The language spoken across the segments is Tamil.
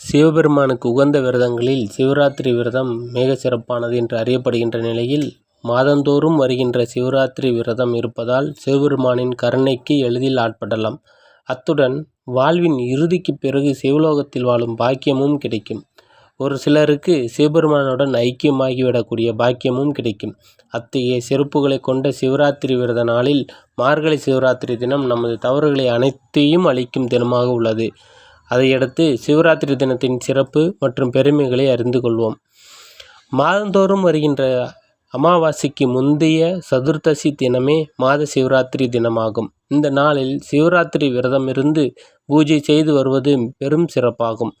சிவபெருமானுக்கு உகந்த விரதங்களில் சிவராத்திரி விரதம் மிக சிறப்பானது என்று அறியப்படுகின்ற நிலையில் மாதந்தோறும் வருகின்ற சிவராத்திரி விரதம் இருப்பதால் சிவபெருமானின் கருணைக்கு எளிதில் ஆட்படலாம். அத்துடன் வாழ்வின் இறுதிக்குப் பிறகு சிவலோகத்தில் வாழும் பாக்கியமும் கிடைக்கும். ஒரு சிலருக்கு சிவபெருமானுடன் ஐக்கியமாகிவிடக்கூடிய பாக்கியமும் கிடைக்கும். அத்தகைய சிறப்புகளை கொண்ட சிவராத்திரி விரத நாளில் மார்கழி சிவராத்திரி தினம் நமது தவறுகளை அனைத்தையும் அளிக்கும் தினமாக உள்ளது. அதையடுத்து சிவராத்திரி தினத்தின் சிறப்பு மற்றும் பெருமைகளை அறிந்து கொள்வோம். மாதந்தோறும் வருகின்ற அமாவாசைக்கு முந்தைய சதுர்த்தசி தினமே மாத சிவராத்திரி தினமாகும். இந்த நாளில் சிவராத்திரி விரதம் இருந்து பூஜை செய்து வருவது பெரும் சிறப்பாகும்.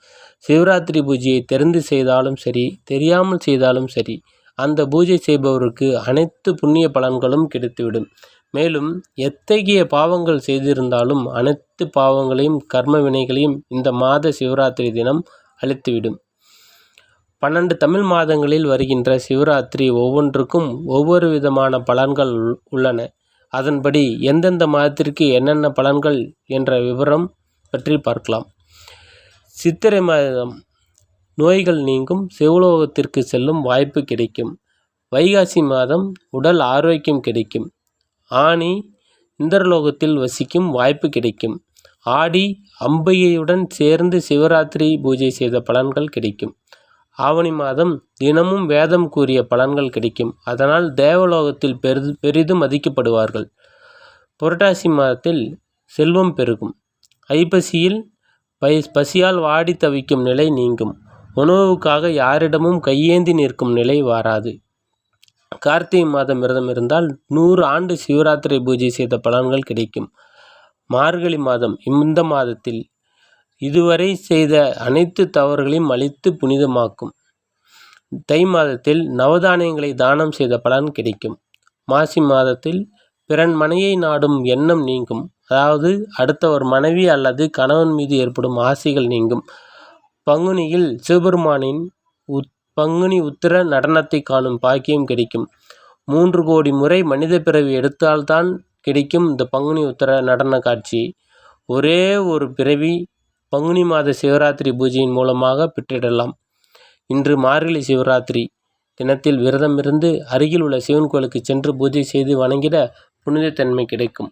சிவராத்திரி பூஜையை தெரிந்து செய்தாலும் சரி தெரியாமல் செய்தாலும் சரி அந்த பூஜை செய்பவருக்கு அனைத்து புண்ணிய பலன்களும் கிடைத்துவிடும். மேலும் எத்தகைய பாவங்கள் செய்திருந்தாலும் அனைத்து பாவங்களையும் கர்ம வினைகளையும் இந்த மாத சிவராத்திரி தினம் அழித்துவிடும். பன்னெண்டு தமிழ் மாதங்களில் வருகின்ற சிவராத்திரி ஒவ்வொன்றுக்கும் ஒவ்வொரு விதமான பலன்கள் உள்ளன. அதன்படி எந்தெந்த மாதத்திற்கு என்னென்ன பலன்கள் என்ற விவரம் பற்றி பார்க்கலாம். சித்திரை மாதம் நோய்கள் நீங்கும் சிவலோகத்திற்கு செல்லும் வாய்ப்பு கிடைக்கும். வைகாசி மாதம் உடல் ஆரோக்கியம் கிடைக்கும். ஆனி இந்திரலோகத்தில் வசிக்கும் வாய்ப்பு கிடைக்கும். ஆடி அம்பிகையுடன் சேர்ந்து சிவராத்திரி பூஜை செய்த பலன்கள் கிடைக்கும். ஆவணி மாதம் தினமும் வேதம் கூறிய பலன்கள் கிடைக்கும். அதனால் தேவலோகத்தில் பெரிது பெரிதும் மதிக்கப்படுவார்கள். புரட்டாசி மாதத்தில் செல்வம் பெருகும். ஐப்பசியில் பை பசியால் வாடி தவிக்கும் நிலை நீங்கும். உணவுக்காக யாரிடமும் கையேந்தி நிற்கும் நிலை வாராது. கார்த்திகை மாதம் விரதம் இருந்தால் நூறு ஆண்டு சிவராத்திரி பூஜை செய்த பலன்கள் கிடைக்கும். மார்கழி மாதம் இந்த மாதத்தில் இதுவரை செய்த அனைத்து தவறுகளையும் அழித்து புனிதமாக்கும். தை மாதத்தில் நவதானியங்களை தானம் செய்த பலன் கிடைக்கும். மாசி மாதத்தில் பிறன் மனையை நாடும் எண்ணம் நீங்கும். அதாவது அடுத்தவர் மனைவி அல்லது கணவன் மீது ஏற்படும் ஆசைகள் நீங்கும். பங்குனியில் சிவபெருமானின் உத் பங்குனி உத்திர நடனத்தை காணும் பாக்கியம் கிடைக்கும். மூன்று கோடி முறை மனித பிறவி எடுத்தால்தான் கிடைக்கும் இந்த பங்குனி உத்திர நடன காட்சி. ஒரே ஒரு பிறவி பங்குனி மாத சிவராத்திரி பூஜையின் மூலமாக பெற்றிடலாம். இன்று மார்கழி சிவராத்திரி தினத்தில் விரதம் இருந்து அருகில் உள்ள சிவன் கோயிலுக்கு சென்று பூஜை செய்து வணங்கிட புனிதத்தன்மை கிடைக்கும்.